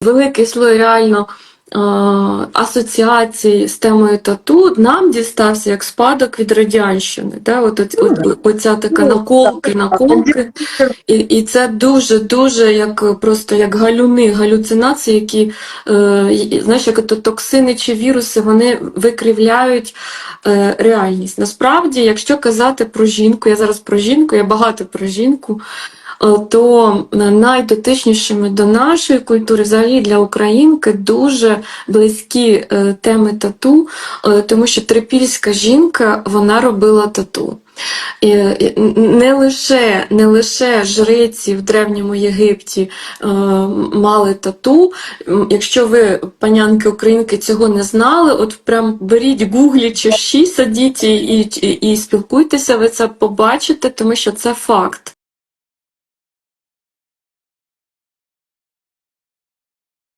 великий слой реально е, асоціацій з темою тату нам дістався як спадок від радянщини. Да? От, от, от, оця така Ну, наколки, наколки. І, і це дуже дуже як просто як галюни, галюцинації, які е, знаєш, як то токсини чи віруси, вони викривляють е, реальність. Насправді, якщо казати про жінку, я зараз про жінку, я багато про жінку. Е, То найдотичнішими до нашої культури, взагалі для українки, дуже близькі е, теми тату, е, тому що трипільська жінка вона робила тату. Не лише, не лише жриці в Древньому Єгипті е, мали тату. Якщо ви, панянки українки, цього не знали, от прям беріть гуглі чи садіть і, і, і спілкуйтеся, ви це побачите, тому що це факт.